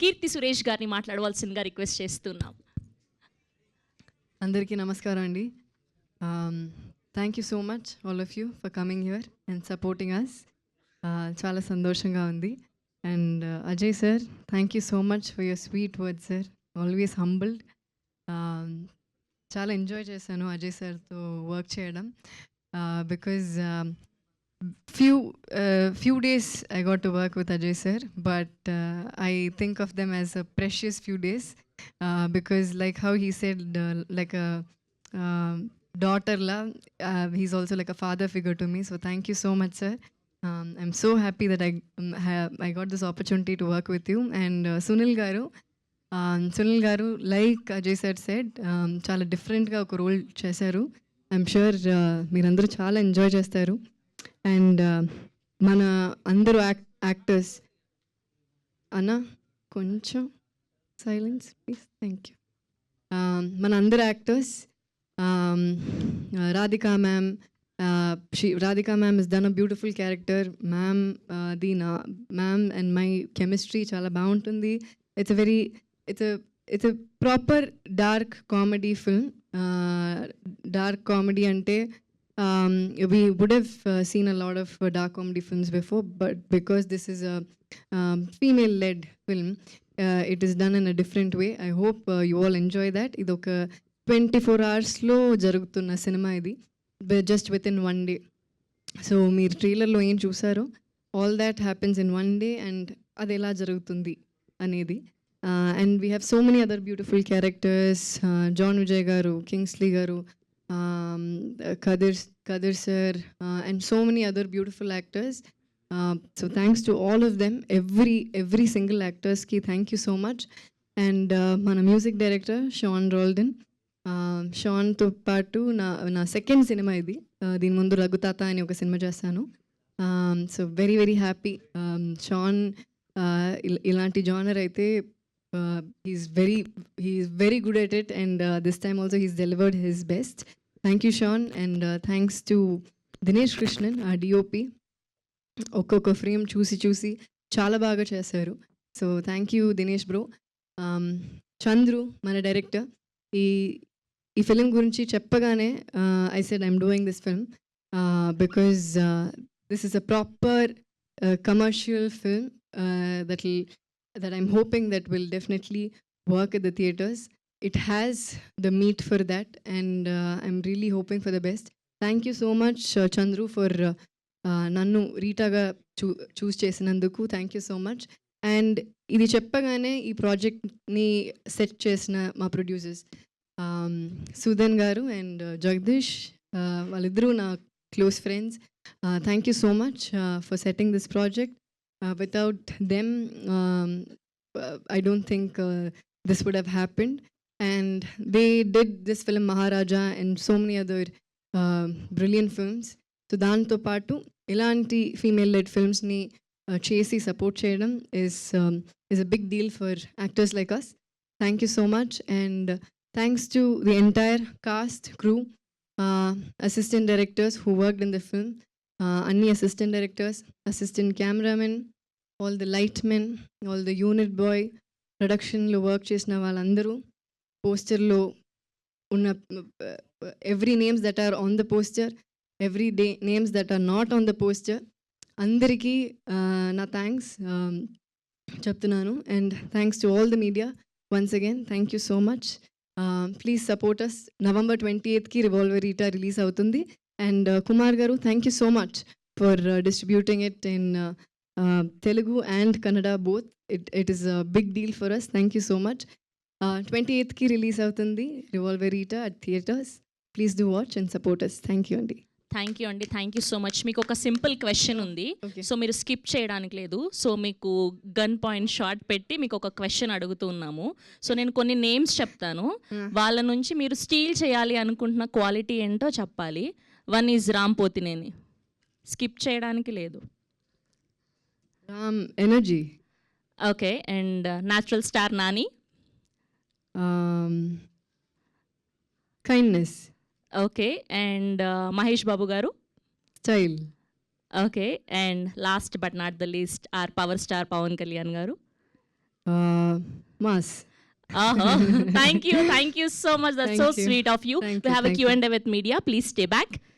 కీర్తి సురేష్ గారిని మాట్లాడవలసిందిగా రిక్వెస్ట్ చేస్తున్నాం. అందరికీ నమస్కారం అండి. Thank you so much all of you for coming here and supporting us చాలా సంతోషంగా ఉంది. And Ajay sir thank you so much for your sweet word sir always humbled చాలా ఎంజాయ్ చేశాను అజయ్ సార్తో వర్క్ చేయడం. Because few few days I got to work with Ajay sir but I think of them as a precious few days uh, because like how he said uh, like a um daughter la uh, he's also like a father figure to me so thank you so much sir um, i'm so happy that i um, have, i got this opportunity to work with you and uh, sunil garu um, Sunil garu like Ajay sir said చాలా డిఫరెంట్గా ఒక role చేశారు I'm sure మీరందరూ చాలా enjoy చేస్తారు and మన అందరూ యాక్ actors. అన్న కొంచెం సైలెన్స్ ప్లీజ్. Thank you. మన అందరు actors Radhika ma'am she Radhika ma'am is done a beautiful character ma'am Deena ma'am and my chemistry చాలా బాగుంటుంది. It's a very it's it's a proper dark comedy film dark comedy అంటే um, we would have uh, seen a lot of uh, dark comedy films before, but because this is a um, female led film, uh, it is done in a different way. I hope uh, you all enjoy that. ఇది ఒక twenty four అవర్స్లో జరుగుతున్న సినిమా ఇది just with in one day so మీరు ట్రైలర్లో ఏం చూసారో all that happens in one day and అది ఎలా జరుగుతుంది అనేది and we have so many other beautiful characters John Vijay గారు కింగ్స్లీ గారు um, uh, Kadir, Kadir sir, uh, and so many other beautiful actors. Uh, so thanks to all of them, every every single actors ki thank you so much. And uh, మన music director Sean Roldan షాన్తో పాటు నా నా second cinema ఇది Uh, దీని ముందు రఘుతాత అని ఒక సినిమా చేస్తాను so very very happy Sean ఇలాంటి జానర్ అయితే he's very he's very good at it and this time also he's delivered his best thank you Sean and thanks to Dinesh Krishnan ఆ డిఓపి ఒక్కొక్క ఫ్రేమ్ చూసి చూసి చాలా బాగా చేశారు. So thank you Dinesh bro Chandru మన director ఈ ఈ ఫిలిం గురించి చెప్పగానే I said I'm doing this film because this is a proper commercial film that that I'm hoping that will definitely work at the theaters. It has the meat for that, and uh, I'm really hoping for the best. Thank you so much, uh, Chandru, for uh, uh, నన్ను రీటాగా చూ చూస్ చేసినందుకు thank you so much and ఇది చెప్పగానే ఈ ప్రాజెక్ట్ని set చేసిన మా producers Sudhan గారు and Jagadish వాళ్ళిద్దరూ నా close friends thank you so much for setting this project uh, without them, um, uh, I don't think uh, this would have happened. And they did this film Maharaja and so many other uh, brilliant films. So దాంతో పాటు ఇలాంటి female lead ఫిల్మ్స్ని చేసి support చేయడం is is a big deal for actors like us thank you so much and thanks to the entire cast crew assistant directors who worked in the film అన్ని assistant directors assistant cameramen all the light men all the unit boy ప్రొడక్షన్లో work చేసిన వాళ్ళందరూ పోస్టర్లో ఉన్న every names that are on the poster every day names that are not on the poster అందరికీ నా thanks చెప్తున్నాను. And thanks to all the media once again thank you so much please support us November twenty ఎయిత్కి Revolver Rita release అవుతుంది. And Kumar గారు thank you so much for distributing it in Telugu and Kannada both it it is a big deal for us thank you so much twenty ఎయిత్కి release అవుతుంది Revolver Rita at theatres please do watch and support us thank you అండి thank you అండి thank you so much మీకు ఒక simple question ఉంది. So మీరు స్కిప్ చేయడానికి లేదు. సో మీకు గన్ పాయింట్ షార్ట్ పెట్టి మీకు ఒక క్వశ్చన్ అడుగుతున్నాము సో నేను కొన్ని నేమ్స్ చెప్తాను. వాళ్ళ నుంచి మీరు స్టీల్ చేయాలి అనుకుంటున్న క్వాలిటీ ఏంటో చెప్పాలి. One is Ram Pothineni. Skip చేయడానికి లేదు. Ram energy. Okay and natural star Nani. Kindness okay and Mahesh Babu గారు. Style okay and last but not the least our power star Pawan Kalyan గారు. Mass thank you thank you so much that so Thank you. Sweet of you you, have thank queue and with media please stay back